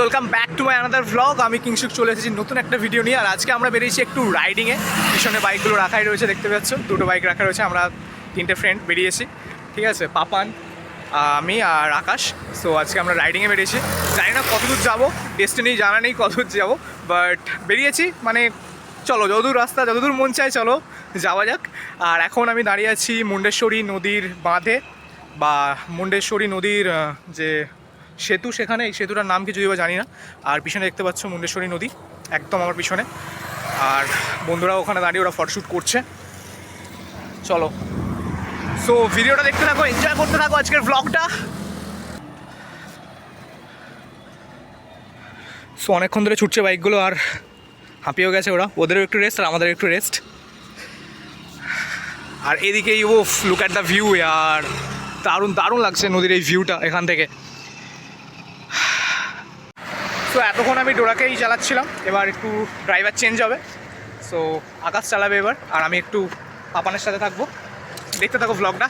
Welcome back to my another vlog আমি কিংসুক চলে এসেছি নতুন একটা ভিডিও নিয়ে, আর আজকে আমরা বেরিয়েছি একটু রাইডিংয়ে পিছনে বাইকগুলো রাখাই রয়েছে, দেখতে পাচ্ছ? দুটো বাইক রাখা রয়েছে, আমরা তিনটে ফ্রেন্ড বেরিয়েছি। ঠিক আছে, পাপান আমি আর আকাশ। সো আজকে আমরা রাইডিংয়ে বেরিয়েছি। জানি না কতদূর যাব ডেস্টিনি জানা নেই কতদূর যাব বাট বেরিয়েছি মানে চলো, যতদূর রাস্তা, যতদূর মন চায় চলো, যাওয়া যাক। আর এখন আমি দাঁড়িয়ে আছি মুন্ডেশ্বরী নদীর বাঁধে, বা মুন্ডেশ্বরী নদীর যে সেতু সেখানে, এই সেতুটার নাম কি যদিও জানি না। আর পিছনে দেখতে পাচ্ছ মুন্ডেশ্বরী নদী, একদম আমার পিছনে। আর বন্ধুরা ওখানে দাঁড়িয়ে ওরা ফটোশ্যুট করছে। চলো। সো ভিডিওটা দেখতে থাকো এনজয় করতে থাকো আজকের ব্লগটা সো অনেকক্ষণ ধরে ছুটছে বাইকগুলো আর হাঁপিয়েও গেছে ওরা। ওদেরও একটু রেস্ট আর আমাদের একটু রেস্ট আর এদিকে ও লুক অ্যাট দ্য ভিউ আর দারুণ দারুণ লাগছে নদীর এই ভিউটা এখান থেকে। সো এতক্ষণ আমি ডোরাকেই চালাচ্ছিলাম। এবার একটু ড্রাইভার চেঞ্জ হবে। সো আকাশ চালাবে এবার। আর আমি একটু পাপানের সাথে থাকব। দেখতে থাকো ভ্লগটা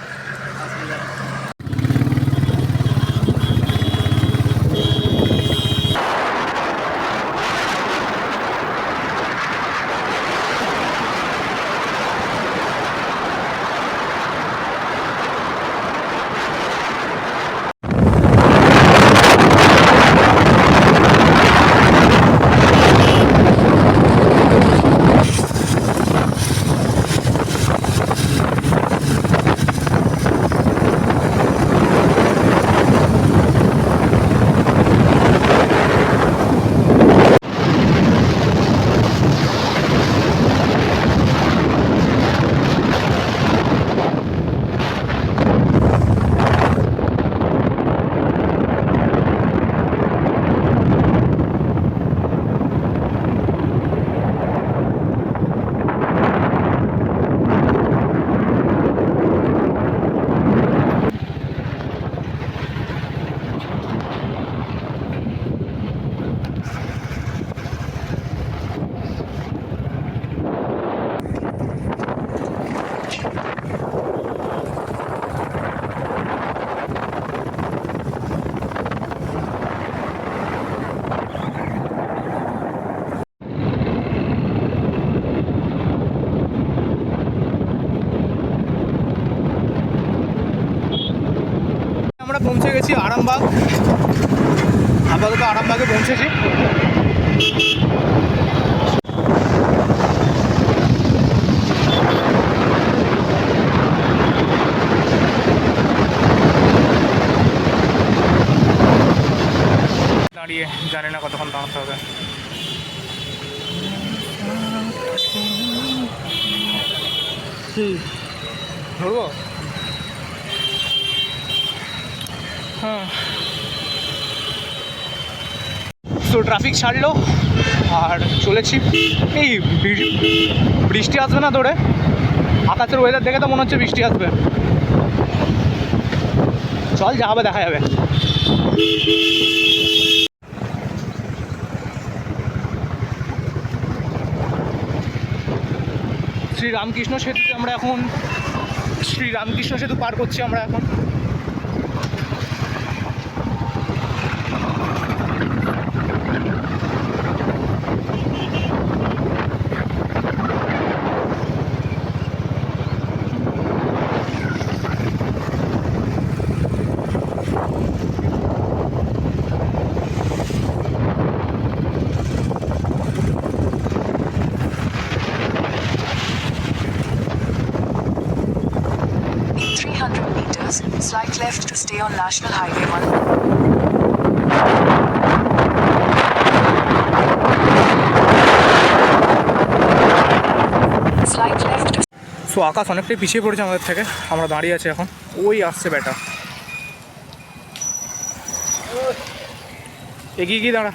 আমরা পৌঁছে গেছি আরামবাগ। আপাতত আরামবাগে পৌঁছেছি দাঁড়িয়ে জানি না কতক্ষণ দাঁড়াতে হবে কি ধরবো হ্যাঁ তো ট্রাফিক ছাড়লো আর চলেছি। এই বৃষ্টি আসবে না তোরে আকাশের ওয়েদার দেখে তো মনে হচ্ছে বৃষ্টি আসবে। চল যা হবে, দেখা যাবে। শ্রী রামকৃষ্ণ সেতুতে আমরা এখন শ্রী রামকৃষ্ণ সেতু পার করছি আমরা এখন। Stay on National Highway 1. Slight left. To so Akash অনেকটাই পিছিয়ে পড়েছে আমাদের থেকে। আমরা দাঁড়িয়ে আছি এখন। ওই আসছে ব্যাটা। এগিয়ে গিয়ে দাঁড়া।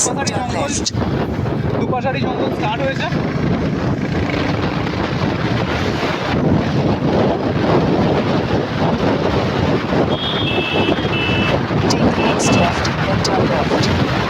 জঙ্গল দুপাশারি জঙ্গল স্টার্ট হয়েছে Take the next left and turn left.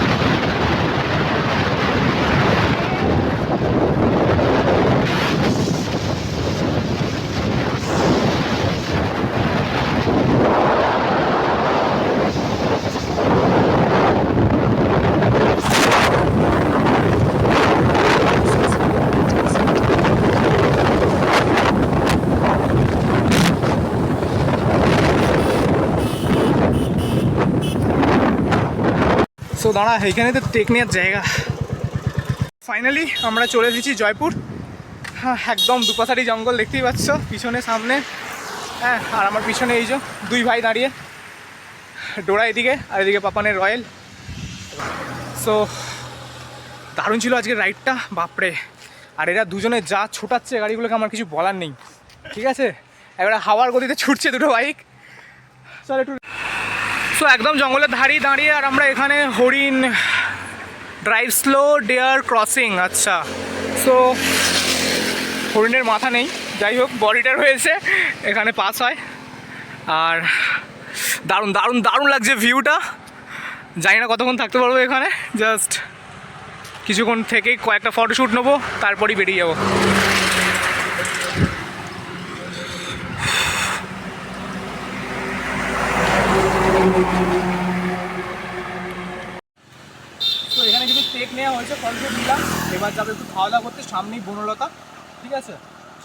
দাঁড়া, এইখানে তো টেক নেওয়ার জায়গা। ফাইনালি আমরা চলে এসেছি জয়পুর। হ্যাঁ একদম দুপাশারি জঙ্গল দেখতেই পাচ্ছ, পিছনে, সামনে। হ্যাঁ আর আমার পিছনে এই যে দুই ভাই দাঁড়িয়ে। ডোরা এদিকে, আর এদিকে পাপানের রয়্যাল। সো দারুণ ছিল আজকের রাইডটা বাপরে। আর এরা দুজনে যা ছোটাচ্ছে গাড়িগুলোকে আমার কিছু বলার নেই। ঠিক আছে? এবারে হাওয়ার গতিতে ছুটছে দুটো বাইক চল একটু সো একদম জঙ্গলের ধারেই দাঁড়িয়ে আর আমরা এখানে হরিণ ড্রাইভ স্লো ডেয়ার ক্রসিং আচ্ছা। সো হরিণের মাথা নেই। যাই হোক, বডিটা রয়েছে, এখানে পাস হয়। আর দারুণ দারুণ দারুণ লাগছে ভিউটা জানি না কতক্ষণ থাকতে পারব এখানে জাস্ট কিছুক্ষণ থেকেই কয়েকটা ফটোশ্যুট নেব, তারপরই বেরিয়ে যাব তো এখানে কিছু টেক নেওয়া হয়েছে ফটোশ্যুট নিলাম এবার যাবে একটু খাওয়া দাওয়া করতে, সামনেই বনলতা, ঠিক আছে?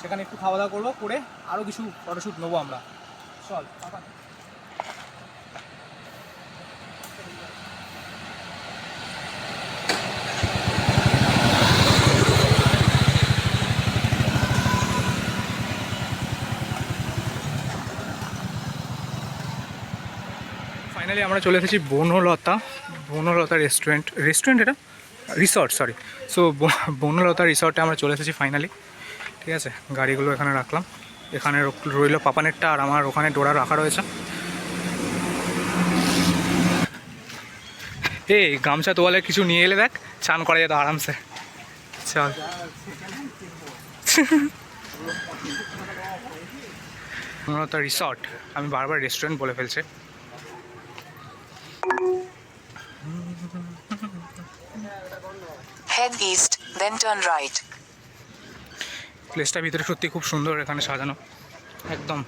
সেখানে একটু খাওয়া দাওয়া করব, করে আরও কিছু ফটোশ্যুট নেব আমরা। চল। ফাইনালি আমরা চলে এসেছি বনলতা বনলতা রেস্টুরেন্ট রেস্টুরেন্ট এটা? রিসর্ট সরি সো বনলতা রিসর্টে আমরা চলে এসেছি ফাইনালি ঠিক আছে? গাড়িগুলো এখানে রাখলাম। এখানে রইল পাপানেরটা আর আমার ওখানে ডোরা রাখা রয়েছে। এই গামছা তোয়ালে কিছু নিয়ে এলে দেখ, চান করা যেত আরামসে। চল। বনলতা রিসর্ট আমি বারবার রেস্টুরেন্ট বলে ফেলছি। Head east, then turn right. প্লেসটা ভিতরে সত্যি খুব সুন্দর এখানে সাজানো। একদম।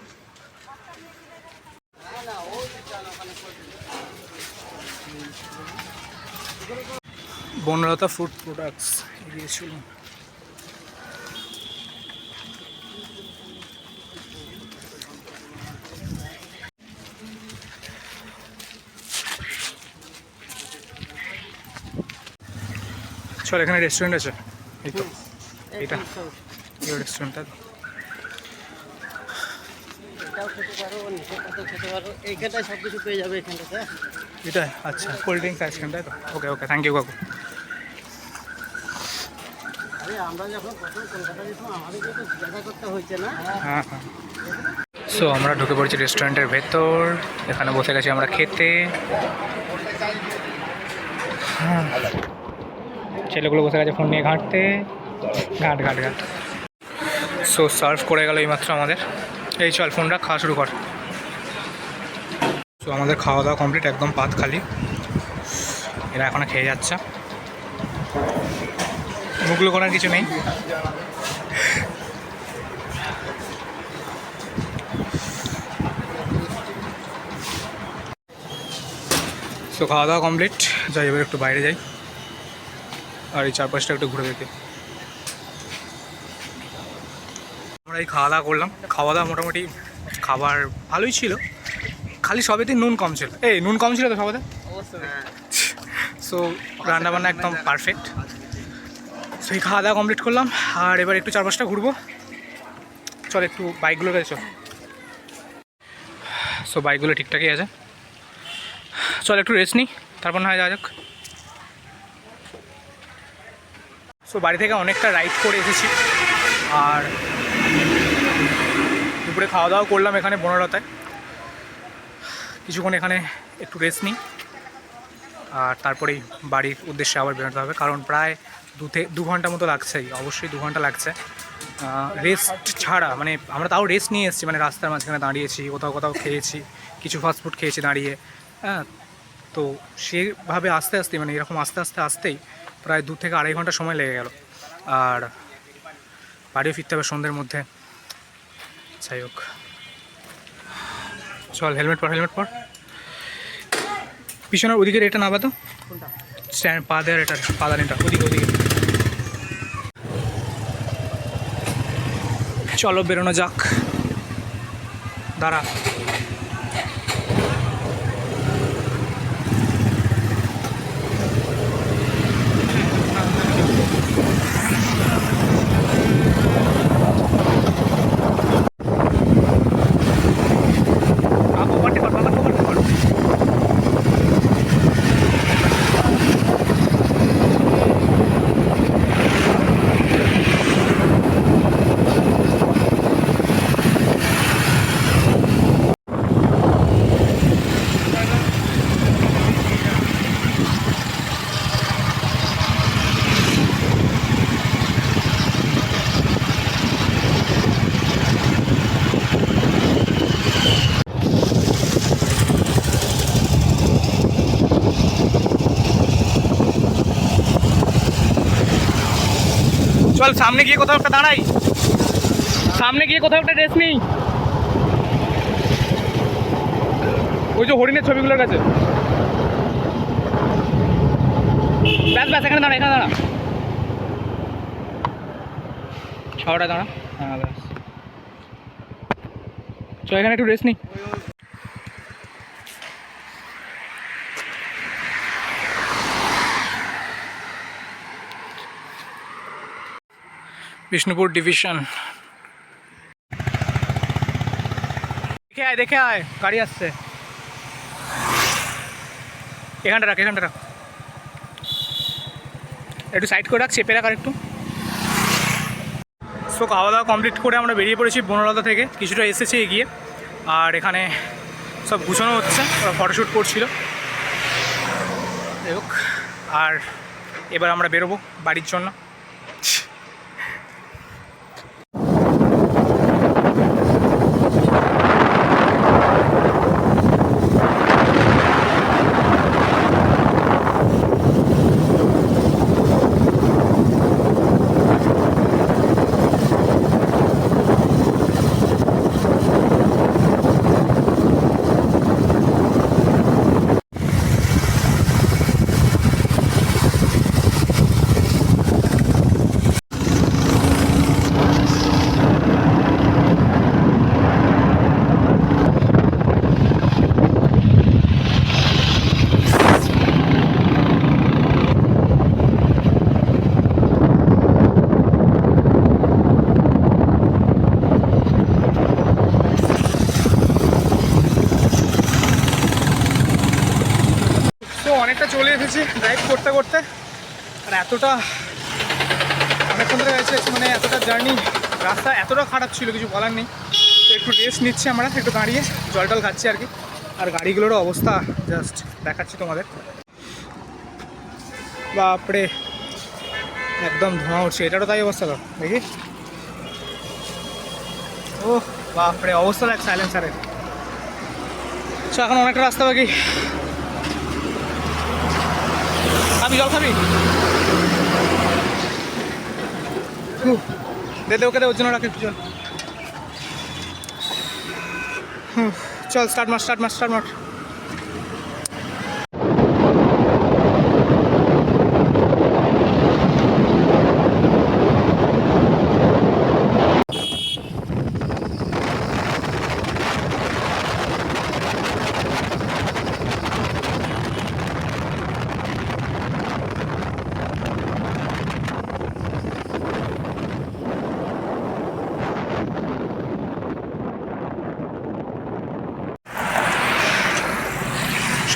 বনলতা ফুড প্রোডাক্টস এগিয়ে চল এখানে রেস্টুরেন্ট আছে। এই তো এটা। এই রেস্টুরেন্টটা এটাও খেতে পারো নিচেটাতেও খেতে পারো। এইখানটায় সব কিছু পেয়ে যাবে এখানটাতে। এটা আচ্ছা কোল্ড ড্রিঙ্কস আইসক্রিম তাই তো? ওকে ওকে থ্যাংক ইউ কাকু। আরে আমরা যখন প্রথম কলকাতা যেতাম আমাদেরকে তো জিজ্ঞাসা করতে হয়েছে না। হ্যাঁ হ্যাঁ। সো আমরা ঢুকে পড়েছি রেস্টুরেন্টের ভেতর। এখানে বসে গেছি আমরা খেতে। হ্যাঁ। ছেলেগুলো বসে গেছে ফোন নিয়ে ঘাঁটতে। ঘাট ঘাট ঘাট। সো সার্ভ করে গেল এইমাত্র আমাদের। এই চল, ফোনটা খাওয়া শুরু কর। সো আমাদের খাওয়া দাওয়া কমপ্লিট একদম পাত খালি। এরা এখনও খেয়ে যাচ্ছে। মুখগুলো করার কিছু নেই। সো খাওয়া দাওয়া কমপ্লিট যাই, এবার একটু বাইরে যাই। আর এই চারপাশটা একটু ঘুরে দেখি। আমরা এই খাওয়া দাওয়া করলাম। খাওয়া দাওয়া মোটামুটি খাবার ভালোই ছিল। খালি সবেতে নুন কম ছিল। এই নুন কম ছিল তো সবেতে? সো রান্নাবান্না একদম পারফেক্ট সো এই খাওয়া দাওয়া কমপ্লিট করলাম। আর এবার একটু চারপাশটা ঘুরবো। চল একটু বাইকগুলোর কাছে চল। সো বাইকগুলো ঠিকঠাকই আছে। চল একটু রেস্ট নিই। তারপর না হয় যাওয়া যাক। সো বাড়ি থেকে অনেকটা রাইড করে এসেছি। আর দুপুরে খাওয়া দাওয়া করলাম এখানে বনলতায়। কিছুক্ষণ এখানে একটু রেস্ট নিই। আর তারপরেই বাড়ির উদ্দেশ্যে আবার বেরোতে হবে। কারণ প্রায় দু থেকে দু ঘণ্টা মতো লাগছেই। অবশ্যই দু ঘণ্টা লাগছে। রেস্ট ছাড়া মানে আমরা তাও রেস্ট নিয়ে এসেছি। মানে রাস্তার মাঝখানে দাঁড়িয়েছি, কোথাও কোথাও খেয়েছি, কিছু ফাস্টফুড খেয়েছি দাঁড়িয়ে। হ্যাঁ তো সেভাবে আস্তে আস্তে মানে এরকম আস্তে আস্তে আসতেই প্রায় দু থেকে আড়াই ঘণ্টা সময় লেগে গেল। আর বাড়িও ফিরতে হবে সন্ধ্যের মধ্যে। যাই হোক। চল হেলমেট পর হেলমেট পর। পিছনের ওদিকের এটা নাবা তো। কোনটা? স্ট্যান্ড পা দেওয়ার এটা পা দাঁড়িটা ওদিকে ওদিকে। চলো বেরোনো যাক। দাঁড়া আপু বাটে কর বাবা বাটে কর চল সামনে গিয়ে কোথাও একটা দাঁড়াই। সামনে গিয়ে কোথাও একটা রেস্ট নেই। ওই যে হরিণের ছবিগুলোর কাছে ব্যাস ব্যাস, এখানে দাঁড়া এখানে দাঁড়া। ছটা দাঁড়া। হ্যাঁ ব্যাস। চল, এখানে একটু রেস্ট নিই বিষ্ণুপুর ডিভিশন দেখে আয় দেখে আয়, গাড়ি আসছে। এখানটা রাখ এখানটা রাখ। একটু সাইড করে রাখ, চেপে রাখ আর একটু সো খাওয়া দাওয়া কমপ্লিট করে আমরা বেরিয়ে পড়েছি বনলতা থেকে। কিছুটা এসেছে এগিয়ে। আর এখানে সব গুছানো হচ্ছে ফটোশ্যুট করছিল। আর এবার আমরা বেরোবো বাড়ির জন্য তো অনেকটা চলে এসেছি ড্রাইভ করতে আর এতটা অনেকক্ষণ ধরে গেছে মানে এতটা জার্নি রাস্তা এতটা খারাপ ছিল, কিছু বলার নেই। তো একটু রেস্ট নিচ্ছি আমরা, একটু দাঁড়িয়ে জল টল খাচ্ছি আর কি। আর গাড়িগুলোরও অবস্থা জাস্ট দেখাচ্ছি তোমাদের। বাপরে, একদম ধোঁয়া উঠছে। এটারও তাই অবস্থা তো, দেখি। ও বাপরে, অবস্থা দেখ সাইলেন্সারের আচ্ছা এখন অনেকটা রাস্তা বাকি। খাবি জল খাবি? দে দে ওকে দে, ওর জন্য রাখে জল। চল স্টার্ট মার স্টার্ট মার স্টার্ট মার।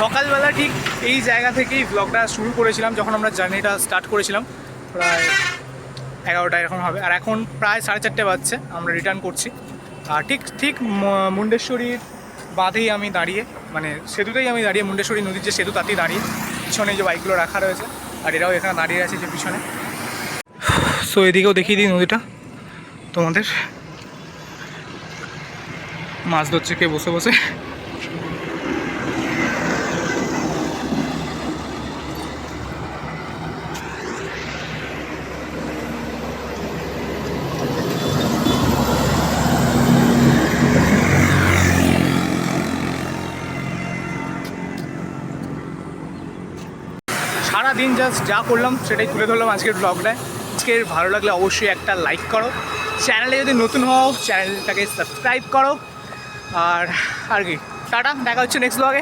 সকালবেলা ঠিক এই জায়গা থেকেই ব্লগটা শুরু করেছিলাম, যখন আমরা জার্নিটা স্টার্ট করেছিলাম। প্রায় এগারোটা এরকম হবে। আর এখন প্রায় সাড়ে চারটে বাজছে, আমরা রিটার্ন করছি। আর ঠিক ঠিক মুন্ডেশ্বরীর বাঁধেই আমি দাঁড়িয়ে মানে সেতুতেই আমি দাঁড়িয়ে, মুন্ডেশ্বরী নদীর যে সেতু, তাতেই দাঁড়িয়ে। পিছনে যে বাইকগুলো রাখা রয়েছে, আর এরাও এখানে দাঁড়িয়ে আছে যে পিছনে। সো এদিকেও দেখিয়ে দিই নদীটা। তোমাদের মাছ ধরছে কে বসে বসে? সারাদিন জাস্ট যা করলাম সেটাই তুলে ধরলাম আজকের ব্লগটায় আজকের ভালো লাগলে অবশ্যই একটা লাইক করো। চ্যানেলে যদি নতুন হও চ্যানেলটাকে সাবস্ক্রাইব করো। আর আর কি? টাটা, দেখা হচ্ছে নেক্সট ব্লগে